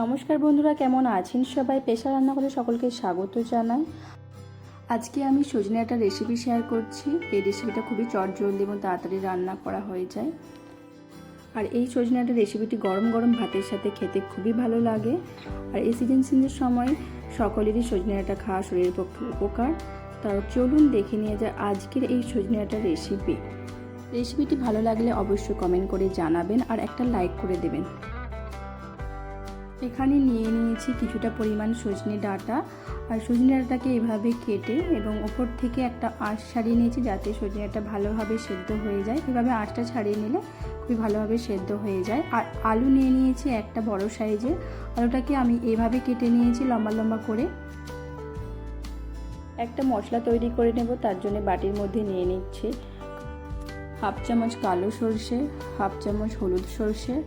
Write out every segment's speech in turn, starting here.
নমস্কার বন্ধুরা, কেমন আছেন সবাই? পেশা রান্না করে সকলকে স্বাগত জানাই। আজকে আমি সজনে একটা রেসিপি শেয়ার করছি। এই রেসিপিটা খুবই চটজলদি এবং তাড়াতাড়ি রান্না করা হয়ে যায়। আর এই সজনে একটা রেসিপিটি গরম গরম ভাতের সাথে খেতে খুবই ভালো লাগে। আর এই সিজন সিজনের সময় সকলেরই সজনে একটা খাওয়া শরীরের পক্ষে উপকার। তাও চলুন দেখে নিয়ে যায় আজকের এই সজনে একটা রেসিপি রেসিপিটি ভালো লাগলে অবশ্যই কমেন্ট করে জানাবেন আর একটা লাইক করে দেবেন। এখানে নিয়ে নিয়েছি কিছুটা পরিমাণ সজনে ডাঁটা। আর সজনে ডাঁটাকে এভাবে কেটে এবং ওপর থেকে একটা আঁশ ছাড়িয়ে নিয়েছি যাতে সজনে ডাঁটা ভালোভাবে সেদ্ধ হয়ে যায়। এভাবে আঁশটা ছাড়িয়ে নিলে খুবই ভালোভাবে সেদ্ধ হয়ে যায়। আর আলু নিয়ে নিয়েছি একটা বড় সাইজের। আলুটাকে আমি এভাবে কেটে নিয়েছি লম্বা লম্বা করে। একটা মশলা তৈরি করে নেব, তার জন্য বাটির মধ্যে নিয়ে নিচ্ছি। হাফ চামচ কালো সর্ষে, হাফ চামচ হলুদ সর্ষে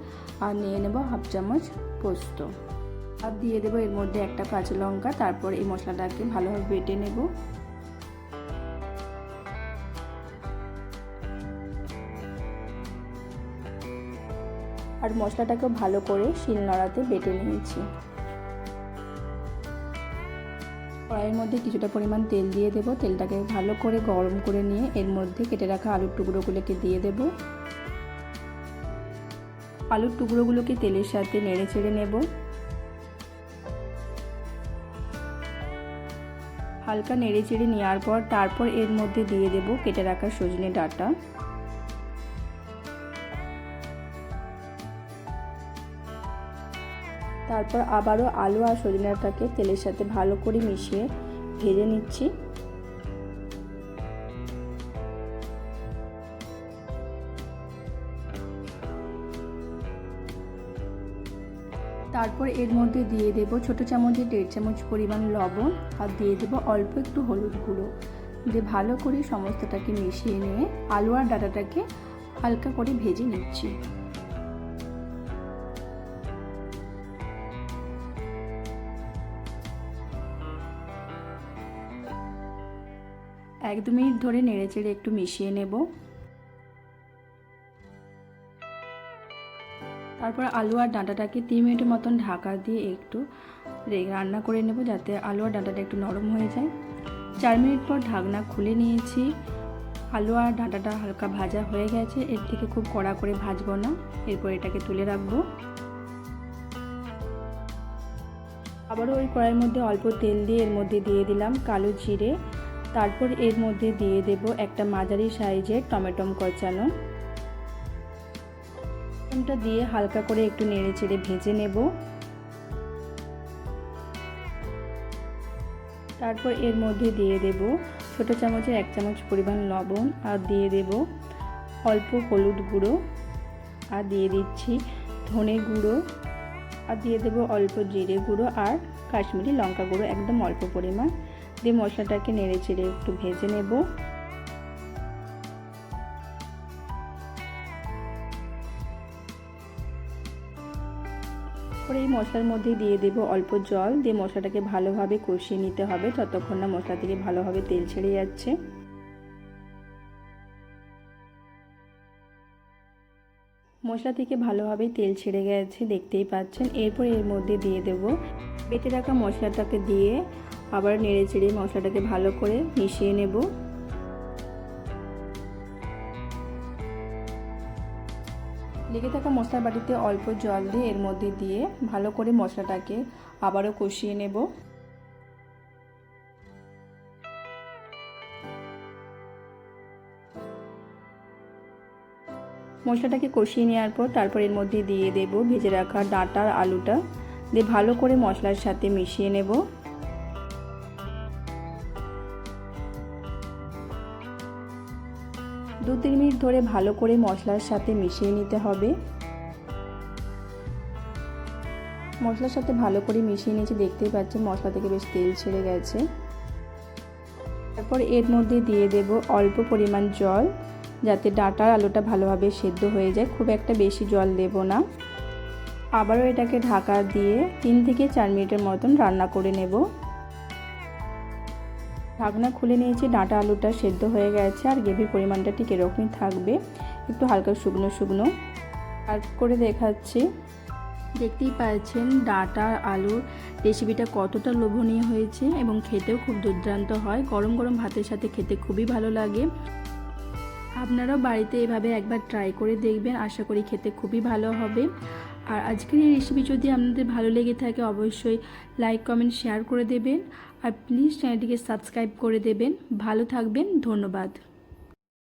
আর নিয়ে নেব হাফ চামচ পোস্ত। আর দিয়ে দেবো এর মধ্যে একটা কাঁচা লঙ্কা, তারপর এই মশলাটাকে ভালোভাবে বেটে নেব। আর মশলাটাকে ভালো করে শিল নড়াতে বেটে নিয়েছি। কড়াইয়ের মধ্যে কিছুটা পরিমাণ তেল দিয়ে দেবো। তেলটাকে ভালো করে গরম করে নিয়ে এর মধ্যে কেটে রাখা আলুর টুকরোগুলোকে দিয়ে দেবো। আলুর টুকরোগুলোকে তেলের সাথে নেড়ে চেড়ে নেব। হালকা নেড়ে চেড়ে নেওয়ার পর তারপর এর মধ্যে দিয়ে দেব কেটে রাখা সজনে ডাটা। তারপর আবারও আলু আর সজনে ডাটাকে তেলের সাথে ভালো করে মিশিয়ে ভেজে নিচ্ছি। তারপর এর মধ্যে দিয়ে দেব ছোটো চামচে দেড় চামচ পরিমাণ লবণ আর দিয়ে দেব অল্প একটু হলুদ গুঁড়ো। দিয়ে ভালো করে সমস্তটাকে মিশিয়ে নিয়ে আলু আর ডাটাটাকে হালকা করে ভেজে নিচ্ছি। এক দু মিনিট ধরে নেড়ে চেড়ে একটু মিশিয়ে নেব। তারপর আলু আর ডাঁটাটাকে তিন মিনিটের মতন ঢাকা দিয়ে একটু রান্না করে নেব যাতে আলু আর ডাঁটাটা একটু নরম হয়ে যায়। চার মিনিট পর ঢাকনা খুলে নিয়েছি। আলু আর ডাঁটাটা হালকা ভাজা হয়ে গেছে। এর থেকে খুব কড়া করে ভাজবো না। এরপর এটাকে তুলে রাখব। আবারও ওই কড়াইয়ের মধ্যে অল্প তেল দিয়ে এর মধ্যে দিয়ে দিলাম কালো জিরে। তারপর এর মধ্যে দিয়ে দেব একটা মাঝারি সাইজের টমেটম কচানো। টমেটোটা দিয়ে হালকা করে একটু নেড়ে চেড়ে ভেজে নেব। তারপর এর মধ্যে দিয়ে দেব ছোট চামচের এক চামচ পরিমাণ লবণ আর দিয়ে দেব অল্প হলুদ গুঁড়ো। আর দিয়ে দিচ্ছি ধনে গুঁড়ো। আর দিয়ে দেব অল্প জিরে গুঁড়ো আর কাশ্মীরি লঙ্কা গুঁড়ো একদম অল্প পরিমাণ। দিয়ে মশলাটাকে নেড়ে চেড়ে একটু ভেজে নেব। পরে এই মশলার মধ্যে দিয়ে দেব অল্প জল। দিয়ে মশলাটাকে ভালোভাবে কষিয়ে নিতে হবে। ততক্ষণ না মশলা থেকে ভালোভাবে তেল ছেড়ে যাচ্ছে। মশলা থেকে ভালোভাবে তেল ছেড়ে গেছে, দেখতেই পাচ্ছেন। এরপর এর মধ্যে দিয়ে দেব বেটে রাখা মশলাটাকে দিয়ে আবার নেড়ে চেড়ে মশলাটাকে ভালো করে মিশিয়ে নেব। লেগে থাকা মশলার বাটিতে অল্প জল দিয়ে এর মধ্যে দিয়ে ভালো করে মশলাটাকে আবারও কষিয়ে নেব। মশলাটাকে কষিয়ে নেওয়ার পর তারপর এর মধ্যে দিয়ে দেব ভেজে রাখা ডাঁটার আলুটা। দিয়ে ভালো করে মশলার সাথে মিশিয়ে নেব। দু তিন মিনিট ধরে ভালো করে মশলার সাথে মিশিয়ে নিতে হবে। মশলার সাথে ভালো করে মিশিয়ে নিয়েছি, দেখতেই পাচ্ছেন মশলা থেকে বেশ তেল ছেড়ে গেছে। তারপর এর মধ্যে দিয়ে দেব অল্প পরিমাণ জল, যাতে ডাঁটার আলুটা ভালোভাবে সেদ্ধ হয়ে যায়। খুব একটা বেশি জল দেব না। আবারও এটাকে ঢাকা দিয়ে তিন থেকে চার মিনিটের মতন রান্না করে নেব। ঢাকনা খুলে নিয়েছি, ডাঁটা আলুটা সেদ্ধ হয়ে গেছে আর গ্রেভির পরিমাণটা ঠিক এরকমই থাকবে। একটু হালকা শুকনো শুকনো। আর করে দেখাচ্ছি। দেখতেই পাচ্ছেন ডাটা আলুর রেসিপিটা কতটা লোভনীয় হয়েছে এবং খেতেও খুব দুর্দান্ত হয়। গরম গরম ভাতের সাথে খেতে খুবই ভালো লাগে। আপনারাও বাড়িতে এভাবে একবার ট্রাই করে দেখবেন। আশা করি খেতে খুবই ভালো হবে। আর আজকের এই রেসিপি যদি আপনাদের ভালো লেগে থাকে, অবশ্যই লাইক কমেন্ট শেয়ার করে দেবেন। আর প্লিজ চ্যানেলটিকে সাবস্ক্রাইব করে দেবেন। ভালো থাকবেন, ধন্যবাদ।